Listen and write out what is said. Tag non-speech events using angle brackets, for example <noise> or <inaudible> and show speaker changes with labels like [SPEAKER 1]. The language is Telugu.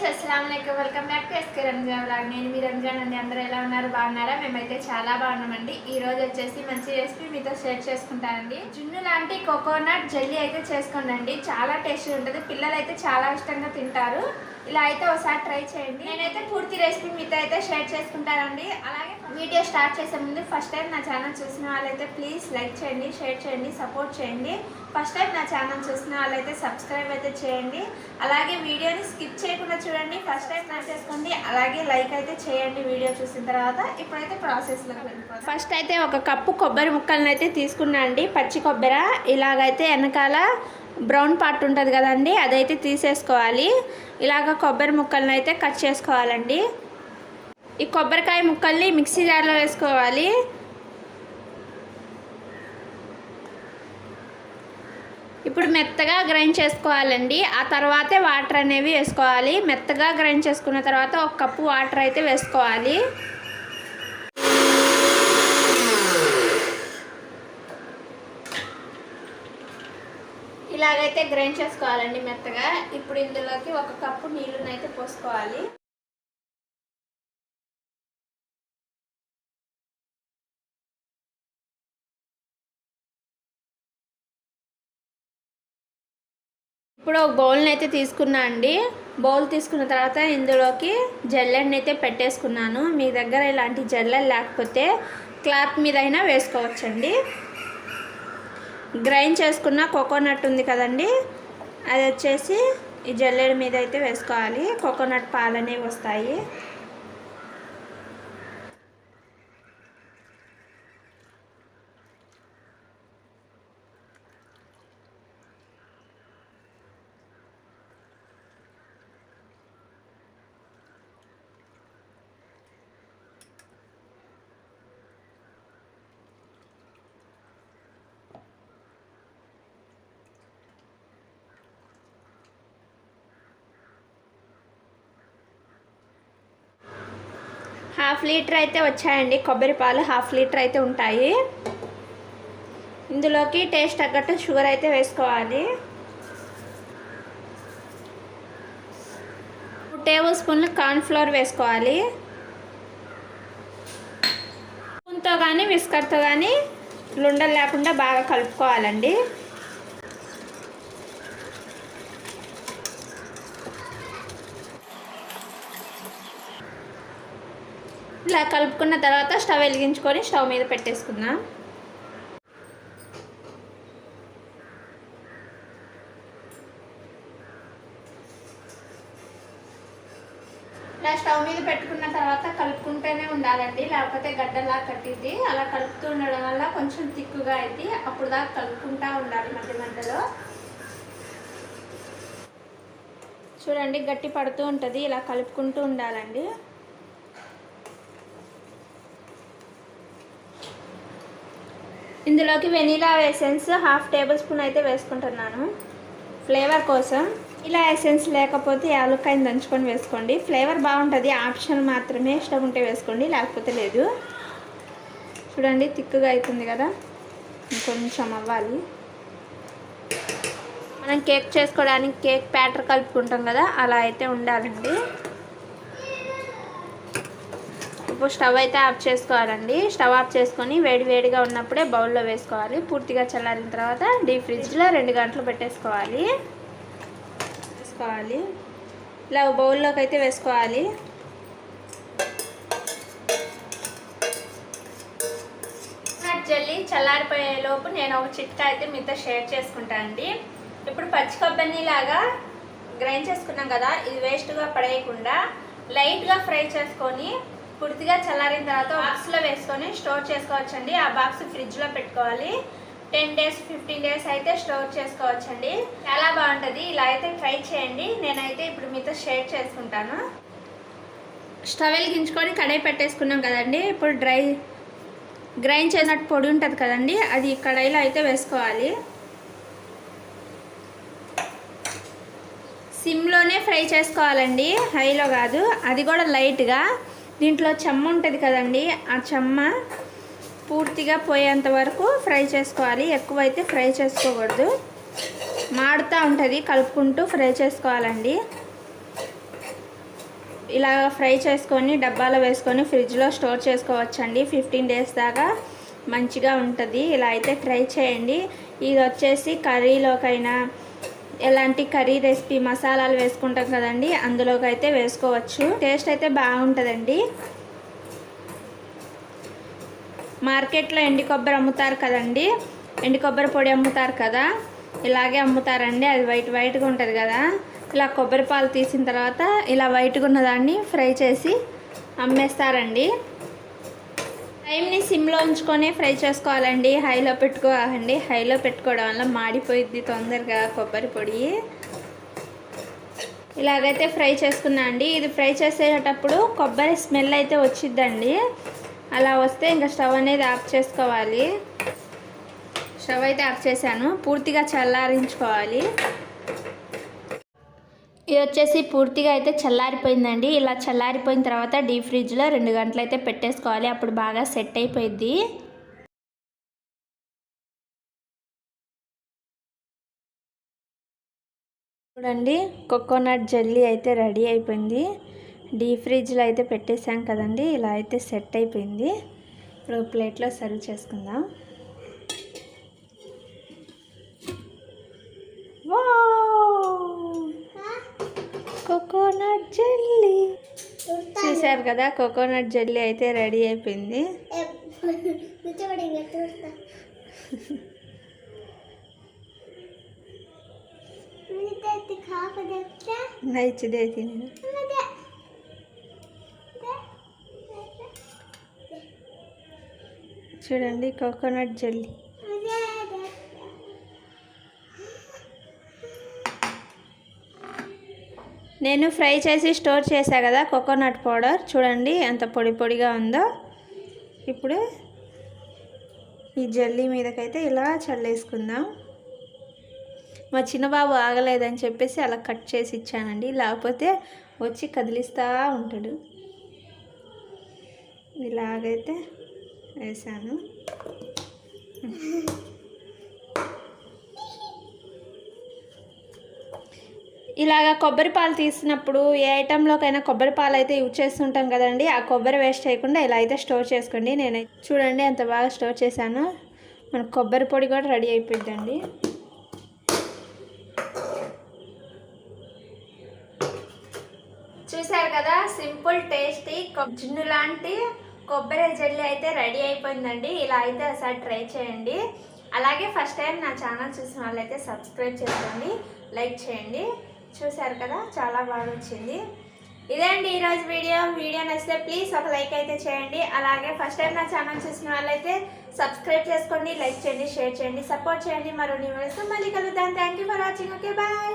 [SPEAKER 1] ఫ్రెండ్స్ అస్సలం welcome back to SK Ramzan blog నేను మీ రంజాన్ అండి. అందరూ ఎలా ఉన్నారు? బాగున్నారా? మేమైతే చాలా బాగున్నామండి. ఈ రోజు వచ్చేసి మంచి రెసిపీ మీతో షేర్ చేసుకుంటానండి. జున్ను లాంటి కోకోనట్ జెల్లీ అయితే చేసుకోండి చాలా టేస్టీ ఉంటుంది. పిల్లలు అయితే చాలా ఇష్టంగా తింటారు. ఇలా అయితే ఒకసారి ట్రై చేయండి. నేనైతే పూర్తి రెసిపీ మీతో అయితే షేర్ చేసుకుంటానండి. అలాగే వీడియో స్టార్ట్ చేసే ముందు ఫస్ట్ టైం నా ఛానల్ చూసిన వాళ్ళైతే ప్లీజ్ లైక్ చేయండి షేర్ చేయండి సపోర్ట్ చేయండి. ఫస్ట్ టైం నా ఛానల్ చూసిన వాళ్ళైతే సబ్స్క్రైబ్ అయితే చేయండి. అలాగే వీడియోని స్కిప్ చేయకుండా చూడండి ఫస్ట్ టైం ట్రై చేసుకోండి అలాగే లైక్ అయితే చేయండి వీడియో చూసిన తర్వాత. ఇప్పుడైతే ప్రాసెస్లోకి వెళ్ళిపోతాం ఫస్ట్ అయితే ఒక కప్పు కొబ్బరి ముక్కలను అయితే తీసుకున్నా అండి. పచ్చి కొబ్బరి ఇలాగైతే వెనకాల బ్రౌన్ పార్ట్ ఉంటుంది కదండి అదైతే తీసేసుకోవాలి. ఇలాగ కొబ్బరి ముక్కలను అయితే కట్ చేసుకోవాలండి. ఈ కొబ్బరికాయ ముక్కల్ని మిక్సీ జార్లో వేసుకోవాలి. ఇప్పుడు మెత్తగా గ్రైండ్ చేసుకోవాలండి. ఆ తర్వాతే వాటర్ అనేవి వేసుకోవాలి. మెత్తగా గ్రైండ్ చేసుకున్న తర్వాత ఒక కప్పు వాటర్ అయితే వేసుకోవాలి. ఇలాగైతే గ్రైండ్ చేసుకోవాలండి మెత్తగా. ఇప్పుడు ఇందులోకి ఒక కప్పు నీళ్ళని అయితే పోసుకోవాలి. ఇప్పుడు ఒక బౌల్ని అయితే తీసుకున్నా అండి. బౌల్ తీసుకున్న తర్వాత ఇందులోకి జల్లెడ్ని అయితే పెట్టేసుకున్నాను. మీ దగ్గర ఇలాంటి జల్లెడ్ లేకపోతే క్లాత్ మీద అయినా వేసుకోవచ్చండి. గ్రైండ్ చేసుకున్న కోకోనట్ ఉంది కదండి. అది వచ్చేసి ఈ జల్లెడ మీద అయితే వేసుకోవాలి. కోకోనట్ పాలు అనేవి వస్తాయి. హాఫ్ లీటర్ అయితే వచ్చాయండి. కొబ్బరి పాలు హాఫ్ లీటర్ అయితే ఉంటాయి. ఇందులోకి టేస్ట్ తగ్గట్టు షుగర్ అయితే వేసుకోవాలి. టేబుల్ స్పూన్లు కార్న్ఫ్లోర్ వేసుకోవాలి. స్పూన్తో కానీ విస్కర్తో కానీ లుండలు లేకుండా బాగా కలుపుకోవాలండి. ఇలా కలుపుకున్న తర్వాత స్టవ్ వెలిగించుకొని స్టవ్ మీద పెట్టేసుకుందాం. ఇలా స్టవ్ మీద పెట్టుకున్న తర్వాత కలుపుకుంటూనే ఉండాలండి. లేకపోతే గడ్డలా కట్టిద్ది. అలా కలుపుతూ ఉండడం వల్ల కొంచెం తిక్కుగా అయింది అప్పుడు దాకా కలుపుకుంటూ ఉండాలి మధ్య మధ్యలో. చూడండి గట్టి పడుతూ ఉంటుంది. ఇలా కలుపుకుంటూ ఉండాలండి. ఇందులోకి vanilla essence half tablespoon అయితే వేసుకుంటున్నాను. ఫ్లేవర్ కోసం ఇలా ఎసెన్స్ లేకపోతే యాలక్కాయని దంచుకొని వేసుకోండి. ఫ్లేవర్ బాగుంటుంది ఆప్షన్ మాత్రమే ఇష్టం ఉంటే వేసుకోండి లేకపోతే లేదు. చూడండి తిక్కుగా అవుతుంది కదా. ఇంకొంచెం అవ్వాలి. మనం కేక్ చేసుకోవడానికి కేక్ ప్యాటర్ కలుపుకుంటాం కదా అలా అయితే ఉండాలండి. ఇప్పుడు స్టవ్ అయితే ఆఫ్ చేసుకోవాలండి. స్టవ్ ఆఫ్ చేసుకొని వేడి వేడిగా ఉన్నప్పుడే బౌల్లో వేసుకోవాలి. పూర్తిగా చల్లారిన తర్వాత డీప్ ఫ్రిడ్జ్లో రెండు గంటలు పెట్టేసుకోవాలి. వేసుకోవాలి. ఇలా బౌల్లోకి అయితే వేసుకోవాలి. జల్లి చల్లారిపోయే లోపు నేను ఒక చిట్కా అయితే మీతో షేర్ చేసుకుంటాను అండి. ఇప్పుడు పచ్చి కొబ్బరిని లాగా గ్రైండ్ చేసుకున్నాం కదా ఇది వేస్ట్గా పడేయకుండా లైట్గా ఫ్రై చేసుకొని పూర్తిగా చల్లారిన తర్వాత బాక్స్లో వేసుకొని స్టోర్ చేసుకోవచ్చండి. ఆ బాక్స్ ఫ్రిడ్జ్లో పెట్టుకోవాలి. టెన్ డేస్ ఫిఫ్టీన్ డేస్ అయితే స్టోర్ చేసుకోవచ్చండి. చాలా బాగుంటుంది. ఇలా అయితే ట్రై చేయండి. నేనైతే ఇప్పుడు మీతో షేర్ చేసుకుంటాను. స్టవ్ వెలిగించుకొని కడాయి పెట్టేసుకున్నాం కదండి. ఇప్పుడు డ్రై గ్రైండ్ చేసినట్టు పొడి ఉంటుంది కదండి. అది కడాయిలో అయితే వేసుకోవాలి. సిమ్లోనే ఫ్రై చేసుకోవాలండి. హైలో కాదు. అది కూడా లైట్గా దీంట్లో చెమ్మ ఉంటుంది కదండి ఆ చెమ్మ పూర్తిగా పోయేంత వరకు ఫ్రై చేసుకోవాలి. ఎక్కువైతే ఫ్రై చేసుకోకూడదు. మాడుతూ ఉంటుంది కలుపుకుంటూ ఫ్రై చేసుకోవాలండి. ఇలా ఫ్రై చేసుకొని డబ్బాలో వేసుకొని ఫ్రిడ్జ్లో స్టోర్ చేసుకోవచ్చండి. ఫిఫ్టీన్ డేస్ దాకా మంచిగా ఉంటుంది. ఇలా అయితే ట్రై చేయండి. ఇది వచ్చేసి కర్రీలోకైనా ఎలాంటి కర్రీ రెసిపీ మసాలాలు వేసుకుంటాం కదండి అందులోకి అయితే వేసుకోవచ్చు. టేస్ట్ అయితే బాగుంటుందండి. మార్కెట్లో ఎండి కొబ్బరి అమ్ముతారు కదండి ఎండి కొబ్బరి పొడి అమ్ముతారు కదా ఇలాగే అమ్ముతారండి. అది వైట్ వైట్గా ఉంటుంది కదా. ఇలా కొబ్బరి పాలు తీసిన తర్వాత ఇలా వైట్గా ఉన్నదాన్ని ఫ్రై చేసి అమ్మేస్తారండి. ఫ్లేమ్ని సిమ్లో ఉంచుకొని ఫ్రై చేసుకోవాలండి. హైలో పెట్టుకోవాలండి. హైలో పెట్టుకోవడం వల్ల మాడిపోయిద్ది తొందరగా కొబ్బరి పొడి. ఇలాగైతే ఫ్రై చేసుకున్నా అండి. ఇది ఫ్రై చేసేటప్పుడు కొబ్బరి స్మెల్ అయితే వచ్చిద్దండి. అలా వస్తే ఇంకా స్టవ్ అనేది ఆఫ్ చేసుకోవాలి. స్టవ్ అయితే ఆఫ్ చేశాను. పూర్తిగా చల్లారించుకోవాలి. ఇది వచ్చేసి పూర్తిగా అయితే చల్లారిపోయిందండి. ఇలా చల్లారిపోయిన తర్వాత డీప్ ఫ్రిడ్జ్లో రెండు గంటలు అయితే పెట్టేసుకోవాలి. అప్పుడు బాగా సెట్ అయిపోయింది చూడండి కోకోనట్ జెల్లీ అయితే రెడీ అయిపోయింది. డీప్ ఫ్రిడ్జ్లో అయితే పెట్టేశాం కదండి. ఇలా అయితే సెట్ అయిపోయింది. ఇప్పుడు ప్లేట్లో సర్వ్ చేసుకుందాం. Coconut jelly. చూసారు కదా కోకోనట్ జెల్లీ అయితే రెడీ అయిపోయింది. <laughs> నచ్చిదే తిని. చూడండి కోకోనట్ జెల్లీ. నేను ఫ్రై చేసి స్టోర్ చేశా కదా కోకోనట్ పౌడర్. చూడండి ఎంత పొడి పొడిగా ఉందో. ఇప్పుడు ఈ జల్లీ మీదకైతే ఇలా చల్లేసుకుందాం. మా చిన్నబాబు ఆగలేదని చెప్పేసి అలా కట్ చేసి ఇచ్చానండి. లేకపోతే వచ్చి కదిలిస్తూ ఉంటాడు. ఇలాగైతే వేసాను. ఇలాగ కొబ్బరి పాలు తీసినప్పుడు ఏ ఐటెంలోకైనా కొబ్బరి పాలు అయితే యూజ్ చేస్తుంటాం కదండి ఆ కొబ్బరి వేస్ట్ చేయకుండా ఇలా అయితే స్టోర్ చేసుకోండి. నేను చూడండి ఎంత బాగా స్టోర్ చేశాను. మన కొబ్బరి పొడి కూడా రెడీ అయిపోయిందండి. చూసారు కదా సింపుల్ టేస్టీ జున్ను లాంటి కొబ్బరి జెల్లీ అయితే రెడీ అయిపోయిందండి. ఇలా అయితే ఒకసారి ట్రై చేయండి. అలాగే ఫస్ట్ టైం నా ఛానల్ చూసిన వాళ్ళైతే సబ్స్క్రైబ్ చేసుకోండి లైక్ చేయండి. చూసారు కదా చాలా బాగా వచ్చింది ఇదే అండి ఈరోజు వీడియో. వీడియో నచ్చితే ప్లీజ్ ఒక లైక్ అయితే చేయండి. అలాగే ఫస్ట్ టైం నా ఛానల్ చూసిన వాళ్ళైతే సబ్స్క్రైబ్ చేసుకోండి లైక్ చేయండి షేర్ చేయండి సపోర్ట్ చేయండి. మరో న్యూ మళ్ళీ కలుద్దాం. Thank you for watching. Okay bye.